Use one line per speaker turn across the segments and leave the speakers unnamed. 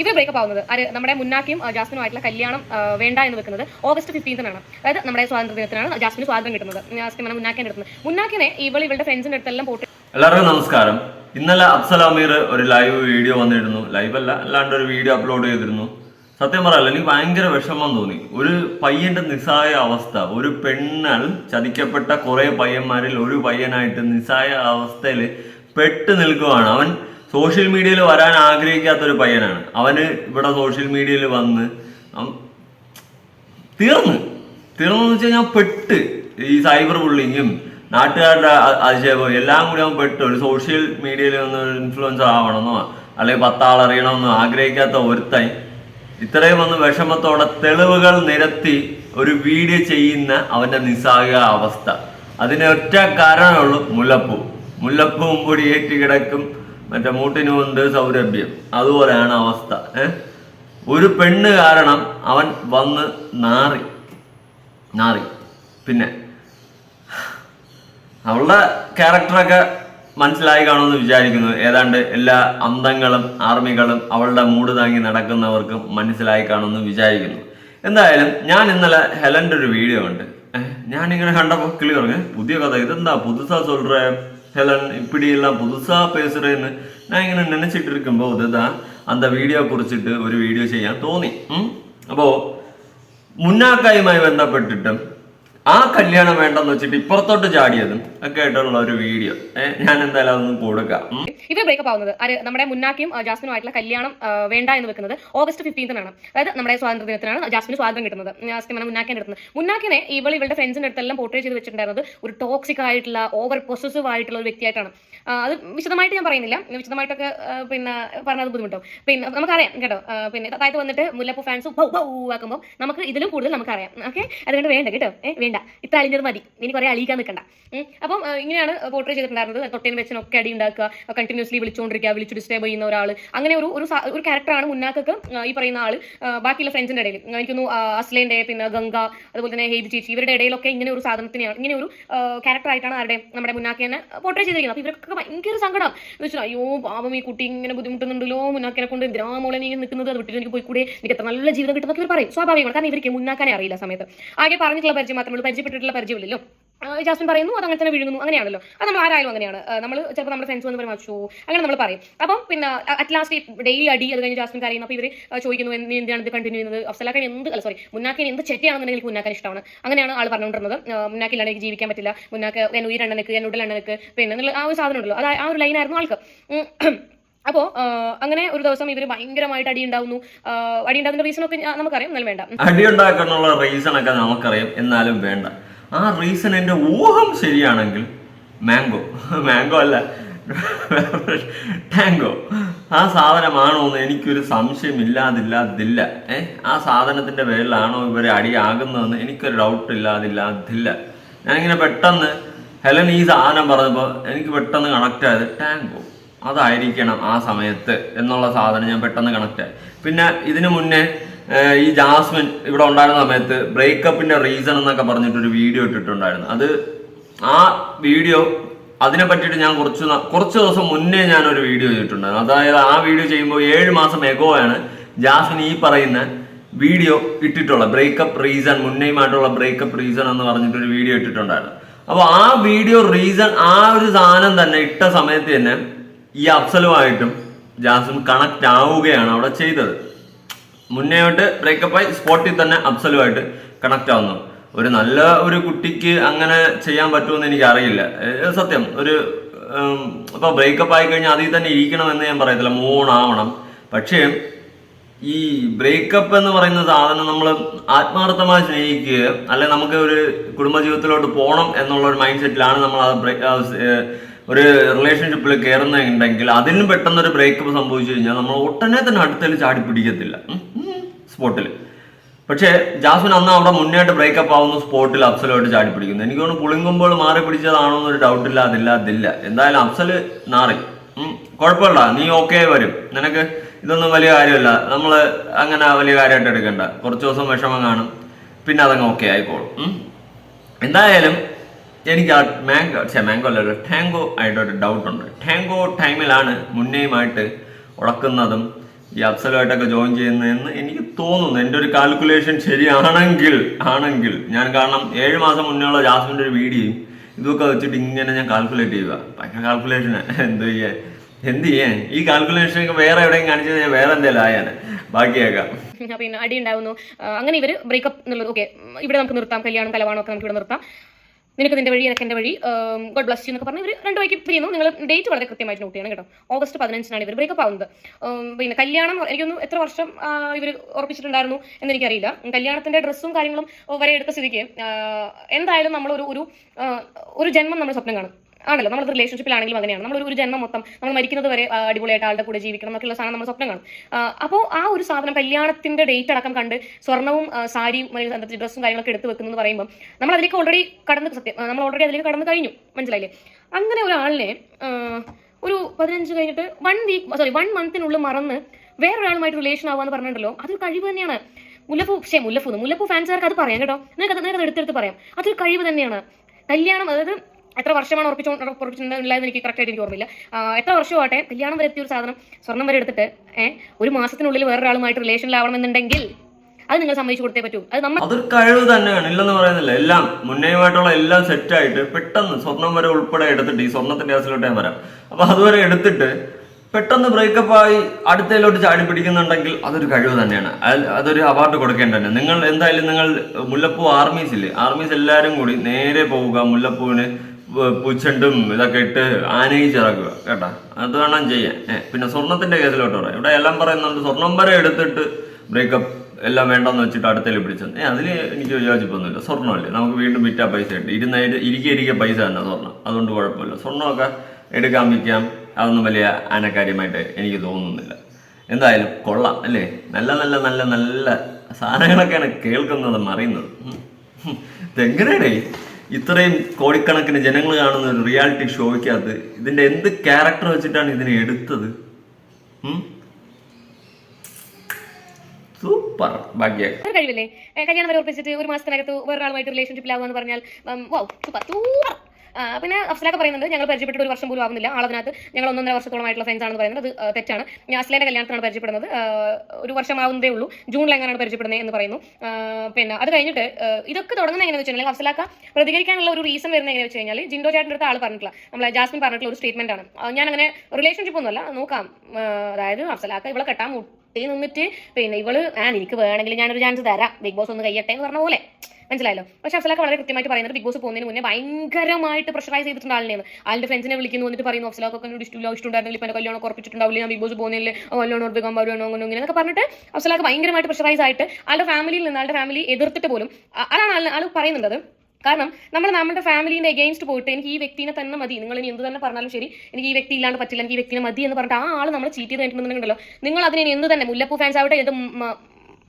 ഇവർ ബ്രേക്കപ്പ് ആവുന്നത്. ആര്? നമ്മുടെ മുന്നാക്കിയും ജാസ്മിനും ആയിട്ടുള്ള കല്യാണം വേണ്ട എന്ന് വെക്കുന്നത് ഓഗസ്റ്റ് ഫിഫ്റ്റീൻത്തിനാണ് അതായത് നമ്മുടെ സ്വാതന്ത്ര്യ ദിനത്തിനാണ് ജാസ്മിന് സ്വാതന്ത്ര്യം കിട്ടുന്നത്. ജാസ്മിൻ മുന്നാക്കിന്റെ കിട്ടുന്നത് മുന്നാക്കിനെ ഇവൾ ഇവളുടെ ഫ്രണ്ട്സിന്റെ അടുത്തെല്ലാം പോട്ട്
എല്ലാവർക്കും നമസ്കാരം. ഇന്നലെ അഫ്സൽ അമീർ ഒരു ലൈവ് വീഡിയോ വന്നിരുന്നു. ലൈവ് അല്ല അല്ലാണ്ട് ഒരു വീഡിയോ അപ്ലോഡ് ചെയ്തിരുന്നു. സത്യം പറയല്ല എനിക്ക് ഭയങ്കര വിഷമം തോന്നി. ഒരു പയ്യന്റെ നിസ്സായ അവസ്ഥ ഒരു പെണ്ണാൽ ചതിക്കപ്പെട്ട കുറെ പയ്യന്മാരിൽ ഒരു പയ്യനായിട്ട് നിസ്സായ അവസ്ഥയിൽ പെട്ട് നിൽക്കുവാണ്. അവൻ സോഷ്യൽ മീഡിയയിൽ വരാൻ ആഗ്രഹിക്കാത്ത ഒരു പയ്യനാണ്. അവന് ഇവിടെ സോഷ്യൽ മീഡിയയിൽ വന്ന് തീർന്ന്. തീർന്നെന്ന് വെച്ച് കഴിഞ്ഞാൽ പെട്ട്. ഈ സൈബർ ബുള്ളിങ്ങും നാട്ടുകാരുടെ അതിശയവും എല്ലാം കൂടി അവൻ പെട്ട്. ഒരു സോഷ്യൽ മീഡിയയിൽ ഒന്ന് ഇൻഫ്ലുവൻസർ ആവണമെന്നോ അല്ലെങ്കിൽ പത്താളറിയണമെന്നോ ആഗ്രഹിക്കാത്ത ഒരുത്തായി ഇത്രയും ഒന്ന് വിഷമത്തോടെ തെളിവുകൾ നിരത്തി ഒരു വീഡിയോ ചെയ്യുന്ന അവന്റെ നിസ്സായ അവസ്ഥ. അതിന് ഒറ്റ കാരണമേ ഉള്ളൂ മുല്ലപ്പൂ. മുല്ലപ്പൂവും കൂടി ഏറ്റി കിടക്കും മറ്റേ മൂട്ടിനുമുണ്ട് സൗരഭ്യം. അതുപോലെയാണ് അവസ്ഥ ഒരു പെണ്ണ് കാരണം അവൻ വന്ന് നാറി നാറി. പിന്നെ അവളുടെ ക്യാരക്ടറൊക്കെ മനസ്സിലായി കാണുമെന്ന് വിചാരിക്കുന്നു. ഏതാണ്ട് എല്ലാ അന്തങ്ങളും ആർമികളും അവളുടെ മൂട് താങ്ങി നടക്കുന്നവർക്കും മനസ്സിലായി കാണുമെന്ന് വിചാരിക്കുന്നു. എന്തായാലും ഞാൻ ഇന്നലെ ഹെലന്റെ ഒരു വീഡിയോ ഉണ്ട് ഞാനിങ്ങനെ കണ്ടപ്പോൾ കിളി പറഞ്ഞു പുതിയ കഥ ഇതെന്താ പുതുസാ സൊല്ലുറേ ஹெலன் இப்படியெல்லாம் புதுசாக பேசுகிறேன்னு நான் இങ്ങനെ நினச்சிட்டு இருக்குമ്പോൾ தான் அந்த വീഡിയോ കുറിച്ചിട്ട് ഒരു വീഡിയോ ചെയ്യാൻ തോന്നി അപ്പോൾ മുന്നാക്കയുമായി ബന്ധപ്പെട്ടിട്ടും ആ കല്യാണം വേണ്ടെന്ന് വെച്ചിട്ട് ഇപ്പുറത്തോട്ട് ചാടിയതും ഒക്കെ ആയിട്ടുള്ള ഒരു വീഡിയോ ഞാൻ എന്തായാലും അതൊന്നും കൊടുക്കാം.
ഇവർ ബ്രേക്കപ്പ് ആവുന്നത്. ആര്? നമ്മുടെ മുന്നാക്കിയും ജാസ്മിനും ആയിട്ടുള്ള കല്യാണം വേണ്ട എന്ന് വെക്കുന്നത് ഓഗസ്റ്റ് ഫിഫ്റ്റീൻത്തിനാണ് അതായത് നമ്മുടെ സ്വാതന്ത്ര്യ ദിനത്തിനാണ് ജാസ്മിന് സ്വാതന്ത്ര്യം കിട്ടുന്നത്. ജാസ്മിൻ മുന്നാക്കിന്റെ കിട്ടുന്നത് മുന്നാക്കിനെ ഇവൾ ഇവളുടെ ഫ്രണ്ട്സിന്റെ അടുത്തെല്ലാം പോർട്രേ ചെയ്ത് വെച്ചിട്ടുണ്ടായിരുന്നത് ഒരു ടോക്സിക് ആയിട്ടുള്ള ഓവർ പൊസസീവ് ആയിട്ടുള്ള ഒരു വ്യക്തിയായിട്ടാണ്. അത് വിശദമായിട്ട് ഞാൻ പറയുന്നില്ല. വിശദമായിട്ടൊക്കെ പിന്നെ പറഞ്ഞത് ബുദ്ധിമുട്ടും പിന്നെ നമുക്കറിയാം കേട്ടോ. പിന്നെ താഴത്ത് വന്നിട്ട് മുല്ലപ്പൂ ഫാൻസ് ബൗ ബൗ ആക്കുമ്പോൾ നമുക്ക് ഇതിലും കൂടുതൽ നമുക്കറിയാം. ഓക്കെ? അതുകൊണ്ട് വേണ്ട കേട്ടോ. ഏ വേണ്ട. ഇത്ര അലിഞ്ഞത് മതി. ഇനി കുറെ അളിയിക്കാൻ നിൽക്കണ്ട. അപ്പം ഇങ്ങനെയാണ് പോർട്രേ ചെയ്തിട്ടുണ്ടായിരുന്നത്. തൊട്ടേനും വെച്ചനൊക്കെ അടി ഉണ്ടാക്കുക. കണ്ടിന്യൂസ്ലി വിളിച്ചുകൊണ്ടിരിക്കുക വിളിച്ചു ഡിസ്റ്റർബ് ചെയ്യുന്ന ഒരാൾ അങ്ങനെ ഒരു ഒരു ക്യാരക്ടറാണ് മുന്നാക്കൊക്കെ ഈ പറയുന്ന ആൾ ബാക്കിയുള്ള ഫ്രണ്ട്സിന്റെ ഇടയിൽ. എനിക്കൊന്നു അസ്ലേന്റെ പിന്നെ ഗംഗ അതുപോലെ തന്നെ ഹേബി ചേച്ചി ഇവരുടെ ഇടയിലൊക്കെ ഇങ്ങനെ ഒരു സാധനത്തിനെയാണ് ഇങ്ങനെ ഒരു ക്യാരക്ടറായിട്ടാണ് അവരുടെ നമ്മുടെ മുന്നാക്കിയെന്നെ പോർട്രേ ചെയ്തിരിക്കുന്നത്. അപ്പൊ ഇവർക്കൊക്കെ ഭയങ്കര സങ്കടം. എന്ന് വെച്ചാൽ അയ്യോ പാവം ഈ കുട്ടി ഇങ്ങനെ ബുദ്ധിമുട്ടുന്നുണ്ടല്ലോ. മുന്നാക്കിനെ കൊണ്ട് എന്തിനാ മോളെ നീ നിൽക്കുന്നത് അത് വിട്ടിട്ട് എനിക്ക് കൂടെ എനിക്ക് എത്ര നല്ല ജീവിതം കിട്ടുന്നൊക്കെ ഇവർ പറയും. സ്വാഭാവികമാണ്. കാരണം ഇവർക്ക് മുന്നാക്കാനെ അറിയില്ല സമയത്ത്. ആകെ പറഞ്ഞിട്ടുള്ള പരിചയം മാത്രമേ പരിചയപ്പെട്ടിട്ടുള്ള പരിചയമില്ലല്ലോ. ജാസ്മിൻ പറയുന്നു അത് അങ്ങനെ തന്നെ വിഴുങ്ങുന്നു അങ്ങനെയാണല്ലോ. അത് നമ്മൾ ആരായാലും അങ്ങനെയാണ്. നമ്മൾ ചിലപ്പോൾ നമ്മുടെ ഫ്രണ്ട്സ് വന്ന് പറയും അച്ചോ അങ്ങനെ നമ്മൾ പറയും. അപ്പം പിന്നെ അറ്റ് ലാസ്റ്റ് ഡെയിലി അടി അത് കഴിഞ്ഞ് ജാസ്മിൻ കരയുന്നു. അപ്പോൾ ഇവർ ചോദിക്കുന്നു "എന്ത്- നീ എന്തിനാണ് ഇത് കണ്ടിന്യൂ ചെയ്യുന്നത്? അഫ്സലാക്കാൻ എന്ത് അല്ല സോറി മുന്നാക്കിന് എന്ത് ചെറ്റയാണെന്നുണ്ടെങ്കിൽ മുന്നാക്കാൻ ഇഷ്ടമാണ്. അങ്ങനെയാണ് ആൾ പറഞ്ഞുകൊണ്ടിരുന്നത്. മുന്നാക്കില്ലാണ്ട് എനിക്ക് ജീവിക്കാൻ പറ്റില്ല. മുന്നാക്ക് ഞാൻ ഉയരണ്ണനക്ക് ഞാൻ ഉടലെണ്ണനക്ക് പിന്നെ ആ ഒരു സാധനം ഉണ്ടല്ലോ. അത് ആ ഒരു ലൈനായിരുന്നു ആൾക്ക്. അപ്പോൾ അങ്ങനെ ഒരു ദിവസം ഇവർ ഭയങ്കരമായിട്ട് അടി ഉണ്ടാവുന്നു. അടി ഉണ്ടാകുന്ന റീസൺ ഒക്കെ നമുക്കറിയാം. വേണ്ട.
അടിയുണ്ടാക്കാനുള്ള റീസൺ ഒക്കെ നമുക്കറിയാം. എന്നാലും വേണ്ട. ആ റീസൺ എന്റെ ഊഹം ശരിയാണെങ്കിൽ മാംഗോ മാംഗോ അല്ല. ടാങ്കോ ആ സാധനമാണോ എന്ന് എനിക്കൊരു സംശയമില്ലാതില്ലാതില്ല. ഏ ആ സാധനത്തിന്റെ പേരിലാണോ ഇവരെ അടിയാകുന്നതെന്ന് എനിക്കൊരു ഡൗട്ട് ഇല്ലാതില്ലാതില്ല. ഞാനിങ്ങനെ പെട്ടെന്ന് ഹെലൻ ഈ സാധനം പറഞ്ഞപ്പോൾ എനിക്ക് പെട്ടെന്ന് കണക്ട് ആയത് ടാങ്കോ അതായിരിക്കണം ആ സമയത്ത് എന്നുള്ള സാധനം ഞാൻ പെട്ടെന്ന് കണക്ട് ആയി. പിന്നെ ഇതിനു മുന്നേ ഈ ജാസ്മിൻ ഇവിടെ ഉണ്ടായിരുന്ന സമയത്ത് ബ്രേക്കപ്പിന്റെ റീസൺ എന്നൊക്കെ പറഞ്ഞിട്ട് ഒരു വീഡിയോ ഇട്ടിട്ടുണ്ടായിരുന്നു. അത് ആ വീഡിയോ അതിനെ പറ്റിയിട്ട് ഞാൻ കുറച്ച് കുറച്ച് ദിവസം മുന്നേ ഞാൻ ഒരു വീഡിയോ ചെയ്തിട്ടുണ്ടായിരുന്നു. അതായത് ആ വീഡിയോ ചെയ്യുമ്പോൾ ഏഴ് മാസം എഗോ ആണ് ജാസ്മിൻ ഈ പറയുന്ന വീഡിയോ ഇട്ടിട്ടുള്ള ബ്രേക്കപ്പ് റീസൺ മുന്നേയുമായിട്ടുള്ള ബ്രേക്കപ്പ് റീസൺ എന്ന് പറഞ്ഞിട്ട് ഒരു വീഡിയോ ഇട്ടിട്ടുണ്ടായിരുന്നു. അപ്പോൾ ആ വീഡിയോ റീസൺ ആ ഒരു സാധനം തന്നെ ഇട്ട സമയത്ത് തന്നെ ഈ അഫ്സലുമായിട്ടും ജാസിൻ കണക്ട് ആവുകയാണ് അവിടെ ചെയ്തത്. മുന്നേ ബ്രേക്കപ്പ് ബ്രേക്കപ്പായി സ്പോട്ടിൽ തന്നെ അഫ്സലുമായിട്ട് കണക്ട് ആവുന്നു. ഒരു നല്ല ഒരു കുട്ടിക്ക് അങ്ങനെ ചെയ്യാൻ പറ്റുമെന്ന് എനിക്ക് അറിയില്ല സത്യം. ഒരു ഇപ്പൊ ബ്രേക്കപ്പ് ആയി കഴിഞ്ഞാൽ അതിൽ തന്നെ ഇരിക്കണമെന്ന് ഞാൻ പറയത്തില്ല. ആവണം. പക്ഷേ ഈ ബ്രേക്കപ്പ് എന്ന് പറയുന്ന സാധനം നമ്മൾ ആത്മാർത്ഥമായി സ്നേഹിക്കുക അല്ലെ നമുക്ക് ഒരു കുടുംബ കുടുംബജീവിതത്തിലോട്ട് പോകണം എന്നുള്ള ഒരു മൈൻഡ് സെറ്റിലാണ് നമ്മൾ ആ ഒരു റിലേഷൻഷിപ്പിൽ കയറുന്നുണ്ടെങ്കിൽ അതിലും പെട്ടെന്ന് ഒരു ബ്രേക്കപ്പ് സംഭവിച്ചു കഴിഞ്ഞാൽ നമ്മൾ ഒട്ടനെ തന്നെ അടുത്തതിൽ ചാടി പിടിക്കത്തില്ല. സ്പോട്ടിൽ പക്ഷേ ജാസ്മിൻ അന്ന് അവിടെ മുന്നേട്ട് ബ്രേക്കപ്പ് ആവുന്ന സ്പോട്ടിൽ അഫ്സലുമായിട്ട് ചാടി പിടിക്കുന്നു. എനിക്ക് തോന്നുന്നു പുളിങ്ങുമ്പോൾ മാറി പിടിച്ചതാണോ എന്നൊരു ഡൗട്ട് ഇല്ല അതില്ല. അതില്ല എന്തായാലും അഫ്സൽ നാറി. കുഴപ്പമില്ല. നീ ഓക്കെ വരും. നിനക്ക് ഇതൊന്നും വലിയ കാര്യമല്ല. നമ്മൾ അങ്ങനെ വലിയ കാര്യമായിട്ട് എടുക്കണ്ട. കുറച്ച് ദിവസം വിഷമം കാണും. പിന്നെ അതങ്ങ് ഓക്കെ ആയിക്കോളും. എന്തായാലും എനിക്ക് ആ മാംഗോ ചെ മാംഗോ അല്ല ടാങ്കോ ആയിട്ടൊരു ഡൗട്ട് ഉണ്ട്. ടാങ്കോ ടൈമിലാണ് മുന്നേയുമായിട്ട് ഉടക്കുന്നതും ഈ അഫ്സലുമായിട്ടൊക്കെ ജോയിൻ ചെയ്യുന്നതെന്ന് എനിക്ക് തോന്നുന്നു. എന്റെ ഒരു കാൽക്കുലേഷൻ ശരിയാണെങ്കിൽ ആണെങ്കിൽ ഞാൻ കാരണം ഏഴ് മാസം മുന്നേ ഉള്ള ജാസ്മിന്റെ ഒരു വീഡിയോയും ഇതൊക്കെ വെച്ചിട്ട് ഇങ്ങനെ ഞാൻ കാൽക്കുലേറ്റ് ചെയ്യുക. ഭയങ്കര കാൽക്കുലേഷൻ എന്ത് ചെയ്യേ എന്ത് ചെയ്യേ ഈ കാൽക്കുലേഷൻ ഒക്കെ വേറെ എവിടെയും കാണിച്ചത് ഞാൻ വേറെ എന്തെങ്കിലും ആയാണ് ബാക്കിയേക്കാം
പിന്നെ അടി ഉണ്ടാവുന്നു. അങ്ങനെ ഇവർ ബ്രേക്കപ്പ് എന്നുള്ളത് ഓക്കെ ഇവിടെ നമുക്ക് നിർത്താം. കല്യാണം കലവാണോ ഒക്കെ നമുക്ക് ഇവിടെ നിർത്താം. നിനക്ക് നിന്റെ വഴി എനിക്ക് എന്റെ വഴി ഗോഡ് ബ്ലസ് യു എന്നൊക്കെ പറഞ്ഞ് ഇവർ രണ്ട് വഴിക്ക് പിരിയുന്നു. നിങ്ങൾ ഡേറ്റ് വളരെ കൃത്യമായിട്ട് നോട്ട് ചെയ്യണം കേട്ടോ. ഓഗസ്റ്റ് പതിനഞ്ചിനാണ് ഇവർ ബ്രേക്കപ്പ് ആവുന്നത്. പിന്നെ കല്യാണം എനിക്കൊന്ന് എത്ര വർഷം ഇവർ ഉറപ്പിച്ചിട്ടുണ്ടായിരുന്നു എന്ന് എനിക്കറിയില്ല കല്യാണത്തിന്റെ ഡ്രസ്സും കാര്യങ്ങളും വരെ എടുത്ത സ്ഥിതിക്ക് എന്തായാലും നമ്മൾ ഒരു ഒരു ജന്മം നമ്മൾ സ്വപ്നം കാണും. ആണല്ലോ നമ്മൾ റിലേഷൻഷിപ്പിലാണെങ്കിലും അങ്ങനെയാണ്. നമ്മൾ ഒരു ജന്മം മൊത്തം നമ്മൾ മരിക്കുന്നത് വരെ അടിപൊളിയായിട്ട് ആളുടെ കൂടെ ജീവിക്കണം എന്നൊക്കെയുള്ള സാധനം നമ്മൾ സ്വപ്നം കാണും. അപ്പോൾ ആ ഒരു സാധനം കല്യാണത്തിന്റെ ഡേറ്റ് അടക്കം കണ്ട് സ്വർണവും സാരിയും ഡ്രസ്സും കാര്യങ്ങളൊക്കെ എടുത്ത് വെക്കുന്നു എന്ന് പറയുമ്പോൾ നമ്മൾ അതിലേക്ക് ഓൾറെഡി കടന്ന് സത്യം നമ്മൾ ഓൾറെഡി അതിലേക്ക് കടന്ന് കഴിഞ്ഞു. മനസ്സിലായില്ലേ? അങ്ങനെ ഒരാളിനെ ഒരു പതിനഞ്ച് കഴിഞ്ഞിട്ട് വൺ വീക്ക് സോറി വൺ മന്തിനുള്ളിൽ മറന്ന് വേറൊരാളുമായിട്ട് റിലേഷൻ ആവാന്ന് പറഞ്ഞിട്ടുണ്ടല്ലോ അതൊരു കഴിവ് തന്നെയാണ്. മുല്ലപ്പൂ പക്ഷേ മുല്ലപ്പൂ മുല്ലപ്പു ഫാൻസുകാർക്ക് അത് പറയാം കേട്ടോ. നിങ്ങൾക്ക് നിങ്ങൾക്ക് അത് എടുത്തെടുത്ത് പറയാം. അതൊരു കഴിവ് തന്നെയാണ്. കല്യാണം അതായത് എത്ര വർഷമാണ് ഉറപ്പിച്ചോ ഉറപ്പിച്ചിട്ടുണ്ടായെന്ന് എനിക്ക് കറക്റ്റായിട്ട് എനിക്ക് ഓർമ്മയില്ല. എത്ര വർഷമാകട്ടെ കല്യാണം വരെ എത്തിയ ഒരു സാധനം സ്വർണം വരെ എടുത്തിട്ട് ഒരു മാസത്തിനുള്ളിൽ വേറൊരാളുമായിട്ട് റിലേഷനിലാവണമെന്നുണ്ടെങ്കിൽ അത് നിങ്ങൾ സമ്മതിച്ചു കൊടുത്തേ പറ്റൂ. അത് നമ്മൾ
അതൊരു കഴിവ് തന്നെയാണ് ഇല്ലെന്ന് പറയുന്നില്ല. എല്ലാം മുന്നേയുമായിട്ടുള്ള എല്ലാം സെറ്റ് ആയിട്ട് പെട്ടെന്ന് സ്വർണം വരെ ഉൾപ്പെടെ എടുത്തിട്ട് ഈ സ്വർണത്തിന്റെ കേസിലോട്ട് ഞാൻ വരാം. അപ്പൊ അതുവരെ എടുത്തിട്ട് പെട്ടെന്ന് ബ്രേക്കപ്പ് ആയി അടുത്തതിലോട്ട് ചാടി പിടിക്കുന്നുണ്ടെങ്കിൽ അതൊരു കഴിവ് തന്നെയാണ്. അതൊരു അവാർഡ് കൊടുക്കേണ്ടതന്നെ നിങ്ങൾ എന്തായാലും നിങ്ങൾ മുല്ലപ്പൂ ആർമീസ് ഇല്ലേ? ആർമീസ് എല്ലാവരും കൂടി നേരെ പോവുക മുല്ലപ്പൂവിന് പൂച്ചെണ്ടും ഇതൊക്കെ ഇട്ട് ആനയിച്ചിറക്കുക കേട്ടാ? അത് വേണം ചെയ്യാൻ. പിന്നെ സ്വർണത്തിന്റെ കേസിലോട്ട് പറയാം ഇവിടെ എല്ലാം പറയുന്നുണ്ട് സ്വർണം വരെ എടുത്തിട്ട് ബ്രേക്കപ്പ് എല്ലാം വേണ്ടെന്ന് വെച്ചിട്ട് അടുത്തേൽ പിടിച്ചു ഏ അതിൽ എനിക്ക് യോജിപ്പൊന്നുമില്ല. സ്വർണമല്ലേ നമുക്ക് വീണ്ടും വിറ്റാ പൈസ ഇട്ട് ഇരുന്ന ഇരിക്കെ ഇരിക്കെ പൈസ തന്നെ സ്വർണം അതുകൊണ്ട് കുഴപ്പമില്ല. സ്വർണമൊക്കെ എടുക്കാൻ വിൽക്കാം. അതൊന്നും വലിയ ആനക്കാര്യമായിട്ട് എനിക്ക് തോന്നുന്നില്ല. എന്തായാലും കൊള്ളാം അല്ലേ? നല്ല നല്ല നല്ല നല്ല സാധനങ്ങളൊക്കെയാണ് കേൾക്കുന്നതും അറിയുന്നതും. ഉം. ഇത്രയും കോടിക്കണക്കിന് ജനങ്ങൾ കാണുന്ന ഒരു റിയാലിറ്റി ഷോയ്ക്കകത്ത് ഇതിന്റെ എന്ത് ക്യാരക്ടർ വെച്ചിട്ടാണ് ഇതിനെ എടുത്തത്? സൂപ്പർ ഭാഗ്യം.
കഴിവില്ലേ? കല്യാണം വരെ ഒരു മാസത്തിനകത്ത് വേറൊരാളുമായിട്ട് റിലേഷൻഷിപ്പിലാവുക എന്ന് പറഞ്ഞാൽ സൂപ്പർ സൂപ്പർ പിന്നെ അഫ്സലൊക്കെ പറയുന്നുണ്ട് ഞങ്ങൾ പരിചയപ്പെട്ടിട്ട് ഒരു വർഷം പോലും ആവുന്നില്ല. ആളതിനകത്ത് ഞങ്ങൾ ഒന്നൊന്നര വർഷത്തോളമായിട്ടുള്ള ഫ്രണ്ട്സ് ആണെന്ന് പറയുന്നത്. അത് തെറ്റാണ്. ഞാൻ അസ്ലേന്റെ കല്യാണത്തിനാണ് പരിചയപ്പെടുന്നത്. ഒരു വർഷം ആവുന്നതേ ഉള്ളൂ. ജൂണിൽ എങ്ങനെയാണ് പരിചയപ്പെടുന്നത് എന്ന് പറയുന്നു. പിന്നെ അത് കഴിഞ്ഞിട്ട് ഇതൊക്കെ തുടങ്ങുന്ന എങ്ങനെ വെച്ചിട്ടുണ്ടെങ്കിൽ അഫ്സലാക്ക പ്രതികരിക്കാനുള്ള ഒരു റീസൺ വരുന്ന എങ്ങനെ വെച്ച് കഴിഞ്ഞാൽ ജിൻഡോ ചേട്ടന്റെ അടുത്ത് ആൾ പറഞ്ഞിട്ടില്ല നമ്മളെ ജാസ്മിൻ പറഞ്ഞിട്ടുള്ള ഒരു സ്റ്റേറ്റ്മെന്റ് ആണ്. ഞാൻ അങ്ങനെ റിലേഷൻഷിപ്പ് ഒന്നുമല്ല. നോക്കാം. അതായത് അഫ്സലാക്ക ഇവളെ കെട്ടാൻ മുട്ടി നിന്നിട്ട് പിന്നെ ഇവൾ ആ എനിക്ക് വേണമെങ്കിൽ ഞാനൊരു ചാൻസ് തരാം. ബിഗ് ബോസ് ഒന്ന് കയ്യട്ടെ എന്ന് പറഞ്ഞ പോലെ. മനസ്സിലായല്ലോ? പക്ഷെ അഫ്സലൊക്കെ വളരെ കൃത്യമായിട്ട് പറയുന്നത് ബിഗ് ബോസ് പോകുന്നതിന് മുന്നേ ഭയങ്കരമായിട്ട് പ്രഷറൈസ് ചെയ്തിട്ടുണ്ട് ആളിനെയാണ്. ആളുടെ ഫ്രണ്ട്സിനെ വിളിക്കുന്നു വന്നിട്ട് പറയുന്നു അഫ്സലാക്കൊക്കെ എന്നോട് ഇഷ്ടമില്ല ഇഷ്ടമുണ്ടായിരുന്നില്ല ഇപ്പം കല്യാണം ഉറപ്പിച്ചിട്ടുണ്ടാവില്ല ഞാൻ ബിഗ് ബോസ് പോകുന്നില്ല കല്യാണം ഉറപ്പിക്കാൻ പാടുവാണോ അങ്ങനെ ഇങ്ങനെ എന്നൊക്കെ പറഞ്ഞിട്ട് അഫ്സലാക്ക് ഭയങ്കരമായിട്ട് പ്രഷറൈസ് ആയിട്ട് ആളുടെ ഫാമിലിയിൽ നിന്ന് ആളുടെ ഫാമിലി എതിർത്തിട്ട് പോലും അതാണ് ആൾ ആൾ പറയുന്നത് കാരണം നമ്മൾ നമ്മുടെ ഫാമിലീന്റെ എഗെയിൻസ്റ്റ് പോയിട്ട് എനിക്ക് ഈ വ്യക്തിനെ തന്നെ മതി നിങ്ങൾ ഇനി എന്ത് തന്നെ പറഞ്ഞാലും ശരി എനിക്ക് ഈ വ്യക്തി ഇല്ലാണ്ട് പറ്റില്ല എനിക്ക് ഈ വ്യക്തിനെ മതി എന്ന് പറഞ്ഞിട്ട് ആ ആൾ നമ്മൾ ചീറ്റ് ചെയ്ത് കഴിഞ്ഞിട്ടുണ്ടെന്നുണ്ടല്ലോ നിങ്ങൾ അതിനെ എന്ത് തന്നെ മുല്ലപ്പൂ ഫാൻസ് ആവട്ടെ മ-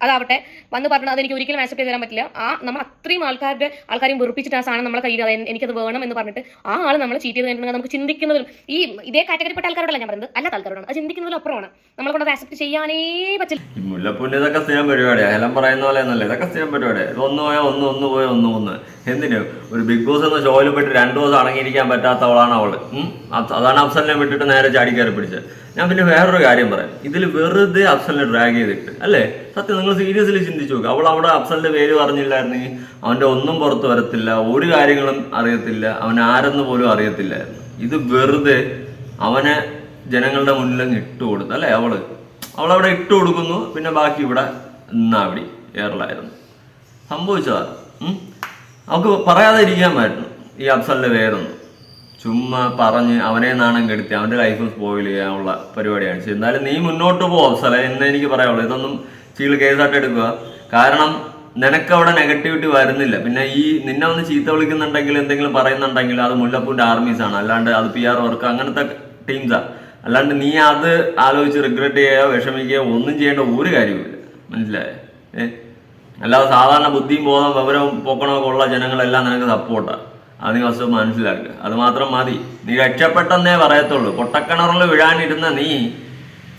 അതാവട്ടെ വന്ന് പറഞ്ഞത് അത് എനിക്ക് ഒരിക്കലും ആക്സെപ്റ്റ് ചെയ്ത് തരാൻ പറ്റില്ല. ആ നമ്മൾ അത്രയും ആൾക്കാരുടെ ആൾക്കാരെയും വെറുപ്പിച്ചിട്ട് ആ സാധനം നമ്മളെ കയ്യിൽ എനിക്കത് വേണം എന്ന് പറഞ്ഞിട്ട് ആ ആൾ നമ്മളെ ചീറ്റ് ചെയ്ത് നമുക്ക് ചിന്തിക്കുന്നതും ഈ ഇതേ കാറ്റഗറിപ്പെട്ട ആൾക്കാരോടല്ല ഞാൻ പറയുന്നത്? അല്ലാത്ത ആൾക്കാരോടാണ്. അത് ചിന്തിക്കുന്നതിലും അപ്പുറമാണ്. നമ്മളെ കൊണ്ട് അത് ആക്സെപ്റ്റ് ചെയ്യാനേ പറ്റില്ല.
മുല്ലപ്പൂന്റെ ഇതൊക്കെ സ്ഥിരം പരിപാടിയാണ് ഹെലം പറയുന്ന പോലെ ഒന്നല്ല ഇതൊക്കെ സ്ഥിരം പരിപാടിയാണ് ഒന്ന് പോയാൽ ഒന്ന് ഒന്ന് പോയാൽ ഒന്ന് ഒന്ന്. എന്തിന്? ഒരു ബിഗ് ബോസ് എന്ന ഷോയിൽ പെട്ട് രണ്ടു ദിവസം അടങ്ങിയിരിക്കാൻ പറ്റാത്തവളാണ് അവൾ. അതാണ് അഫ്സലിനെ വിട്ടിട്ട് നേരെ ചാടിക്കയറി പിടിച്ചത്. ഞാൻ പിന്നെ വേറൊരു കാര്യം പറയാം. ഇതിൽ വെറുതെ അഫ്സലിനെ ഡ്രാഗ് ചെയ്തിട്ട് അല്ലേ? സത്യം നിങ്ങൾ സീരിയസ്ലി ചിന്തിച്ചു നോക്കുക അവൾ അവിടെ അഫ്സലിന്റെ പേര് പറഞ്ഞില്ലായിരുന്നെങ്കിൽ അവന്റെ ഒന്നും പുറത്ത് വരത്തില്ല ഒരു കാര്യങ്ങളും അറിയത്തില്ല അവൻ ആരെന്ന് പോലും അറിയത്തില്ലായിരുന്നു. ഇത് വെറുതെ അവനെ ജനങ്ങളുടെ മുന്നിൽ ഇട്ട് കൊടുത്തു അല്ലേ? അവൾ അവളവിടെ ഇട്ട് കൊടുക്കുന്നു പിന്നെ ബാക്കി ഇവിടെ നാവിടി ഏറലായിരുന്നു സംഭവിച്ചതാ. അവക്ക് പറയാതെ ഇരിക്കാൻ പറ്റുന്നു ഈ അഫ്സലിന്റെ പേരൊന്നും. ചുമ്മാ പറഞ്ഞ് അവനെ നാണം കെടുത്തി അവന്റെ ലൈഫ് സ്പോയിൽ ചെയ്യാനുള്ള പരിപാടിയാണ്. എന്നാലും നീ മുന്നോട്ട് പോ സ്ഥല എന്ന് എനിക്ക് പറയാനുള്ളൂ ഇതൊന്നും ചീൽ കേസായിട്ട് എടുക്കുക. കാരണം നിനക്ക് അവിടെ നെഗറ്റിവിറ്റി വരുന്നില്ല. പിന്നെ ഈ നിന്നെ ഒന്ന് ചീത്ത വിളിക്കുന്നുണ്ടെങ്കിൽ എന്തെങ്കിലും പറയുന്നുണ്ടെങ്കിൽ അത് മുല്ലപ്പൂന്റെ ആർമീസ് ആണ്. അല്ലാണ്ട് അത് പി ആർ വർക്ക് അങ്ങനത്തെ ടീംസാണ് അല്ലാണ്ട് നീ അത് ആലോചിച്ച് റിഗ്രറ്റ് ചെയ്യുകയോ വിഷമിക്കുകയോ ഒന്നും ചെയ്യേണ്ട ഒരു കാര്യമില്ല മനസ്സിലായേ? ഏഹ് അല്ലാതെ സാധാരണ ബുദ്ധിയും ബോധം വിവരവും പൊക്കണമൊക്കെ ഉള്ള ജനങ്ങളെല്ലാം നിനക്ക് സപ്പോർട്ടാണ് ഫസ്റ്റ് മനസ്സിലാക്കുക അത് മാത്രം മതി. നീ രക്ഷപ്പെട്ടെന്നേ പറയത്തുള്ളൂ. പൊട്ടക്കിണറിൽ വീഴാനിരുന്ന നീ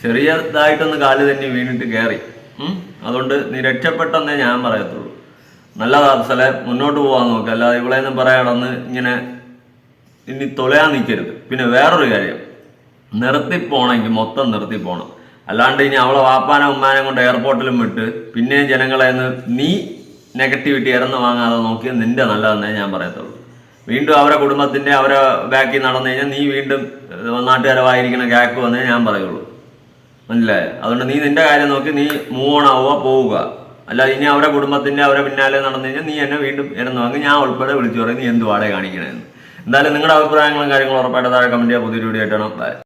ചെറിയതായിട്ടൊന്ന് കാൽ തന്നെ വീണിട്ട് കയറി? അതുകൊണ്ട് നീ രക്ഷപ്പെട്ടെന്നേ ഞാൻ പറയത്തുള്ളൂ. നല്ലതാ അഫ്സലെ മുന്നോട്ട് പോകാൻ നോക്കുക അല്ലാതെ ഇവളെന്നും പറയാടന്ന് ഇങ്ങനെ ഇനി തൊലയാൻ നിൽക്കരുത്. പിന്നെ വേറൊരു കാര്യം. നിർത്തി മൊത്തം നിർത്തി പോണം. അല്ലാണ്ട് ഇനി അവളെ വാപ്പാനെ ഉമ്മാനെ കൊണ്ട് എയർപോർട്ടിലും വിട്ട് പിന്നെ ജനങ്ങളെ നിന്ന് നീ നെഗറ്റിവിറ്റി ഇറന്ന് വാങ്ങാതെ നോക്കിയാൽ നിന്റെ നല്ലതെന്നേ ഞാൻ പറയത്തുള്ളൂ. വീണ്ടും അവരെ കുടുംബത്തിന്റെ അവരെ ബാക്കിൽ നടന്നു കഴിഞ്ഞാൽ നീ വീണ്ടും നാട്ടുകാരവായിരിക്കണ നാട്ടുകാരെ വായിരിക്കണ കേക്ക് വന്നേ ഞാൻ പറയുള്ളൂ. മനസ്സിലായോ? അതുകൊണ്ട് നീ നിന്റെ കാര്യം നോക്കി നീ മൂവ് ഓൺ ആവുക പോവുക. അല്ല ഇനി അവരെ കുടുംബത്തിന്റെ അവരെ പിന്നാലെ നടന്നു കഴിഞ്ഞാൽ നീ എന്നെ വീണ്ടും ഇറന്നു വാങ്ങി ഞാൻ ഉൾപ്പെടെ വിളിച്ചു പറയും നീ എന്ത് വാടക കാണിക്കണമെന്ന് എന്തായാലും നിങ്ങളുടെ അഭിപ്രായങ്ങളും കാര്യങ്ങളും ഉറപ്പായിട്ട് താഴെ കമന്റ് ചെയ്യുക പുതിയൊരു വീഡിയോ ആയിട്ടാണ്